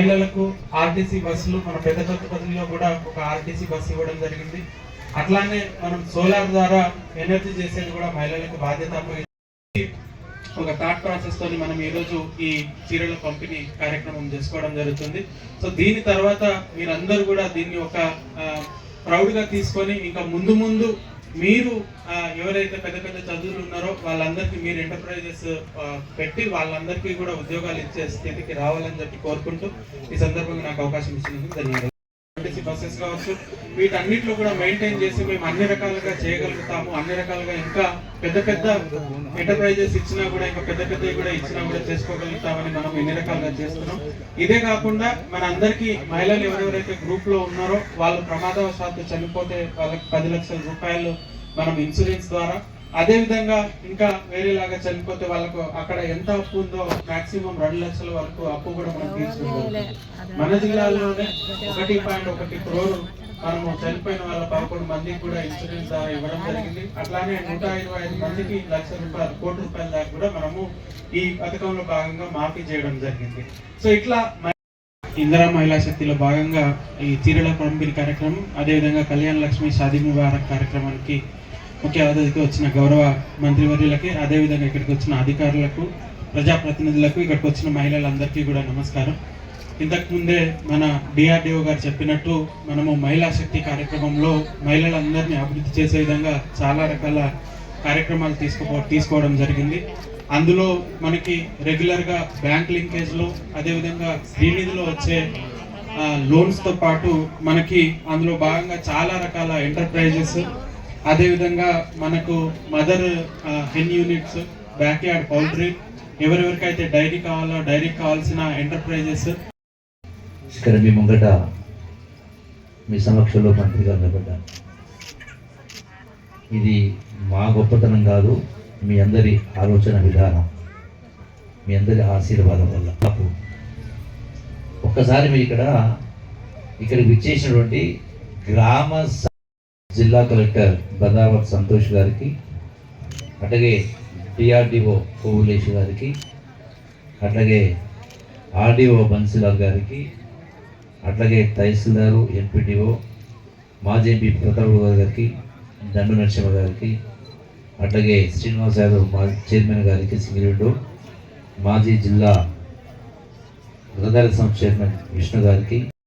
మహిళలకు ఆర్టీసీ బస్సులు మన పెద్ద కొత్తపల్లిలో కూడా ఒక ఆర్టీసీ బస్సు ఇవ్వడం జరిగింది. అట్లానే మనం సోలార్ ద్వారా ఎనర్జీ చేసేది కూడా మహిళలకు బాధ్యత ఒక థాట్ ప్రాసెస్ తోని మనం ఈరోజు ఈ చీరల పంపిణీ కార్యక్రమం చేసుకోవడం జరుగుతుంది. సో దీని తర్వాత మీరందరూ కూడా దీన్ని ఒక ప్రౌడ్గా తీసుకొని ఇంకా ముందు ముందు మీరు ఆ, ఎవరైతే పెద్ద పెద్ద చదువులు ఉన్నారో వాళ్ళందరికీ మీరు ఎంటర్ప్రైజెస్ పెట్టి వాళ్ళందరికీ కూడా ఉద్యోగాలు ఇచ్చే స్థితికి రావాలని చెప్పి కోరుకుంటూ ఈ సందర్భంగా నాకు అవకాశం ఇచ్చినందుకు ధన్యవాదాలు. బస్సెస్ కావచ్చు. వీటన్నిటిలో కూడా మెయింటైన్ చేసి మేము అన్ని రకాలుగా చేయగలుగుతాము. అన్ని రకాలుగా ఇంకా పెద్ద పెద్ద ఎంటర్ప్రైజెస్ ఇచ్చినా కూడా ఇంకా పెద్ద పెద్దవి కూడా ఇచ్చినా కూడా చేసుకోగలుగుతామని మనం ఎన్ని రకాలుగా చేస్తున్నాం. ఇదే కాకుండా మన అందరికీ మహిళలు ఎవరెవరైతే గ్రూప్లో ఉన్నారో వాళ్ళు ప్రమాదవశాత్తు చనిపోతే వాళ్ళకి పది లక్షల రూపాయలు మనం ఇన్సూరెన్స్ ద్వారా అదే విధంగా ఇంకా వేరేలాగా చనిపోతే వాళ్ళకు అక్కడ ఎంత అప్పు ఉందో మాక్సిమం రెండు లక్షల వరకు అప్పు కూడా మనం తీర్చుకుంటాం మన జిల్లాలోనే ఒకటి పాయింట్ ఒకటి క్రోరు మనము చనిపోయిన వాళ్ళ పదకొండు మందికి కూడా ఇన్సూరెన్స్ ద్వారా ఇవ్వడం జరిగింది. అట్లానే నూట ఇరవై ఐదు మందికి లక్ష రూపాయలు కోటి రూపాయల దాకా కూడా మనము ఈ పథకంలో భాగంగా మాఫీ చేయడం జరిగింది. సో ఇట్లా ఇందిరా మహిళా శక్తిలో భాగంగా ఈ చీరల పంపిణీ కార్యక్రమం అదేవిధంగా కళ్యాణ లక్ష్మి షాదీ ముబారక్ కార్యక్రమానికి ముఖ్య అతిథికి వచ్చిన గౌరవ మంత్రివర్యులకి అదేవిధంగా ఇక్కడికి వచ్చిన అధికారులకు ప్రజాప్రతినిధులకు ఇక్కడికి వచ్చిన మహిళలందరికీ కూడా నమస్కారం. ఇంతకుముందే మన డిఆర్డిఓ గారు చెప్పినట్టు మనము మహిళా శక్తి కార్యక్రమంలో మహిళలందరినీ అభివృద్ధి చేసే విధంగా చాలా రకాల కార్యక్రమాలు తీసుకో తీసుకోవడం జరిగింది. అందులో మనకి రెగ్యులర్గా బ్యాంక్ లింకేజ్లో అదేవిధంగా శ్రీనిధిలో వచ్చే లోన్స్తో లోన్స్తో పాటు మనకి అందులో భాగంగా చాలా రకాల ఎంటర్ప్రైజెస్ అదేవిధంగా మనకు mother hen units backyard poultry ఎవరెవరికైతే dairy కావాలో డైరీ కావాల్సిన ఎంటర్ప్రైజెస్ ఇక్కడ మీ ముంగట మీ సమక్షంలో మంత్రిగా నిలబడ్డాను. ఇది మా గొప్పతనం కాదు మీ అందరి ఆలోచన విధానం మీ అందరి ఆశీర్వాదం వల్ల. నాకు ఒక్కసారి మీ ఇక్కడ ఇక్కడికి విచ్చేసినటువంటి గ్రామ జిల్లా కలెక్టర్ బదావత్ సంతోష్ గారికి అట్లాగే డిఆర్డిఓ కోవులేష్ గారికి అట్లాగే ఆర్డీఓ బన్సిలాల్ గారికి అట్లాగే తహసీల్దారు ఎంపీడీఓ మాజీ ఎంపీ ప్రతాప్ గారికి దండు నరసింహ గారికి అట్లాగే శ్రీనివాస్ యాదవ్ మా చైర్మన్ గారికి సింగిరెడ్డు మాజీ జిల్లా గృహదార సంస్థ చైర్మన్ విష్ణు గారికి